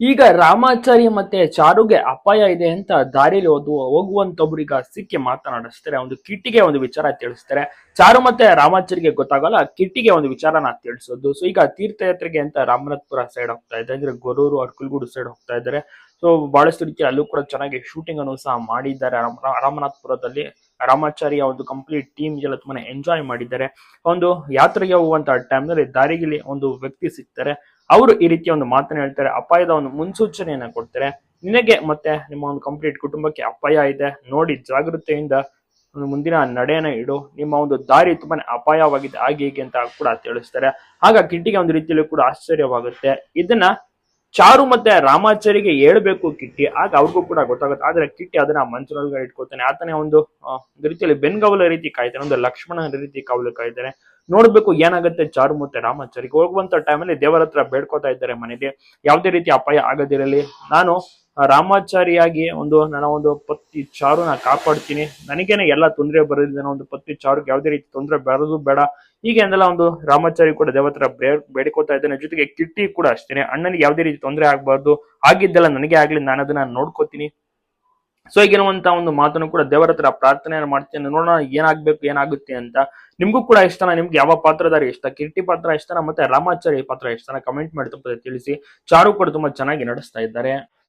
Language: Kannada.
ಈಗ ರಾಮಾಚಾರ್ಯ ಮತ್ತೆ ಚಾರುಗೆ ಅಪಾಯ ಇದೆ ಅಂತ ದಾರಿಲಿ ಓದು ಹೋಗುವಂತೊಬ್ರೀಗ ಸಿಕ್ಕಿ ಮಾತನಾಡಿಸ್ತಾರೆ, ಒಂದು ಕಿಟ್ಟಿಗೆ ಒಂದು ವಿಚಾರ ತಿಳಿಸ್ತಾರೆ. ಚಾರು ಮತ್ತೆ ರಾಮಾಚಾರಿಗೆ ಗೊತ್ತಾಗಲ್ಲ, ಕಿಟ್ಟಿಗೆ ಒಂದು ವಿಚಾರನ ತಿಳಿಸೋದು. ಸೊ ಈಗ ತೀರ್ಥಯಾತ್ರೆಗೆ ಅಂತ ರಾಮನಾಥ್ಪುರ ಸೈಡ್ ಹೋಗ್ತಾ ಇದೆ ಅಂದ್ರೆ ಗೊರೂರು, ಅರ್ಕಲ್ಗೂಡು ಸೈಡ್ ಹೋಗ್ತಾ ಇದ್ದಾರೆ. ಸೊ ಬಹಳಷ್ಟು ರೀತಿ ಅಲ್ಲೂ ಕೂಡ ಚೆನ್ನಾಗಿ ಶೂಟಿಂಗ್ ಅನ್ನು ಸಹ ಮಾಡಿದ್ದಾರೆ. ರಾಮ- ರಾಮನಾಥ್ಪುರದಲ್ಲಿ ರಾಮಾಚಾರ್ಯ ಒಂದು ಕಂಪ್ಲೀಟ್ ಟೀಮ್ ಎಲ್ಲ ತುಂಬಾನೇ ಎಂಜಾಯ್ ಮಾಡಿದ್ದಾರೆ. ಒಂದು ಯಾತ್ರೆಗೆ ಹೋಗುವಂತ ಟೈಮ್ನಲ್ಲಿ ದಾರಿಗಿಲಿ ಒಂದು ವ್ಯಕ್ತಿ ಸಿಗ್ತಾರೆ. ಅವರು ಈ ರೀತಿಯ ಒಂದು ಮಾತನ್ನ ಹೇಳ್ತಾರೆ, ಅಪಾಯದ ಒಂದು ಮುನ್ಸೂಚನೆಯನ್ನ ಕೊಡ್ತಾರೆ. ನಿನಗೆ ಮತ್ತೆ ನಿಮ್ಮ ಒಂದು ಕಂಪ್ಲೀಟ್ ಕುಟುಂಬಕ್ಕೆ ಅಪಾಯ ಇದೆ, ನೋಡಿ ಜಾಗೃತೆಯಿಂದ ಮುಂದಿನ ನಡೆಯನ್ನ ಇಡು. ನಿಮ್ಮ ಒಂದು ದಾರಿ ತುಂಬಾನೇ ಅಪಾಯವಾಗಿದೆ, ಹಾಗೆ ಹೀಗೆ ಅಂತ ಕೂಡ ತಿಳಿಸ್ತಾರೆ. ಆಗ ಕಿಟ್ಟಿಗೆ ಒಂದು ರೀತಿಯಲ್ಲಿ ಕೂಡ ಆಶ್ಚರ್ಯವಾಗುತ್ತೆ. ಇದನ್ನ ಚಾರು ಮತ್ತೆ ರಾಮಾಚಾರಿಗೆ ಹೇಳ್ಬೇಕು ಕಿಟ್ಟಿ. ಆಗ ಅವ್ರಿಗೂ ಕೂಡ ಗೊತ್ತಾಗುತ್ತೆ. ಆದ್ರೆ ಕಿಟ್ಟಿ ಅದನ್ನ ಮಂಚನೊಳಗಡೆ ಇಟ್ಕೋತಾನೆ ಆತನೇ ಒಂದು ರೀತಿಯಲ್ಲಿ ಬೆನ್ಗವಲ ರೀತಿ ಕಾಯ್ತಾನೆ. ಒಂದು ಲಕ್ಷ್ಮಣನ ರೀತಿ ಕಾವಲು ಕಾಯ್ತಾನೆ. ನೋಡ್ಬೇಕು ಏನಾಗುತ್ತೆ ಚಾರು ಮತ್ತೆ ರಾಮಾಚಾರಿಗೆ ಹೋಗುವಂತ ಟೈಮಲ್ಲಿ ದೇವರ ಹತ್ರ ಬೇಡ್ಕೋತಾ ಇದ್ದಾರೆ ಮನೆಗೆ. ಯಾವುದೇ ರೀತಿ ಅಪಾಯ ಆಗದಿರಲಿ. ನಾನು ರಾಮಾಚಾರಿಯಾಗಿ ಒಂದು ನನ್ನ ಒಂದು ಪತ್ನಿ ಚಾರುನ ಕಾಪಾಡ್ತೀನಿ. ನನಗೇನೆ ಎಲ್ಲ ತೊಂದರೆ ಬರೋದಿದೆ. ನನ್ನ ಒಂದು ಪತ್ನಿ ಚಾರುಗೆ ಯಾವುದೇ ರೀತಿ ತೊಂದರೆ ಬರೋದು ಬೇಡ. ಹೀಗೆ ಅಂದೆಲ್ಲ ಒಂದು ರಾಮಾಚಾರಿ ಕೂಡ ದೇವತ್ರ ಬೇಡ್ಕೋತಾ ಇದ್ದಾನೆ. ಜೊತೆಗೆ ಕಿಟ್ಟಿ ಕೂಡ ಅಷ್ಟೇನೆ. ಅಣ್ಣನಿಗೆ ಯಾವುದೇ ರೀತಿ ತೊಂದರೆ ಆಗಬಾರ್ದು. ಆಗಿದ್ದೆಲ್ಲ ನನಗೆ ಆಗ್ಲಿ ನಾನು ಅದನ್ನ ನೋಡ್ಕೋತೀನಿ. ಸೊ ಈಗಿರುವಂತಹ ಒಂದು ಮಾತನ್ನು ಕೂಡ ದೇವರ ಹತ್ರ ಪ್ರಾರ್ಥನೆಯನ್ನು ಮಾಡ್ತೀನಿ. ನೋಡೋಣ, ಏನಾಗ್ಬೇಕು, ಏನಾಗುತ್ತೆ ಅಂತ. ನಿಮ್ಗೂ ಕೂಡ ಇಷ್ಟನ? ನಿಮ್ಗೆ ಯಾವ ಪಾತ್ರಧಾರಿ ಇಷ್ಟ? ಕಿರ್ಟಿ ಪಾತ್ರ ಇಷ್ಟನ? ಮತ್ತೆ ರಾಮಾಚಾರಿ ಪಾತ್ರ ಇಷ್ಟನ? ಕಮೆಂಟ್ ಮಾಡಿ ತಪ್ಪದೆ ತಿಳಿಸಿ. ಚಾರು ಕೂಡ ತುಂಬಾ ಚೆನ್ನಾಗಿ ನಡೆಸ್ತಾ ಇದ್ದಾರೆ.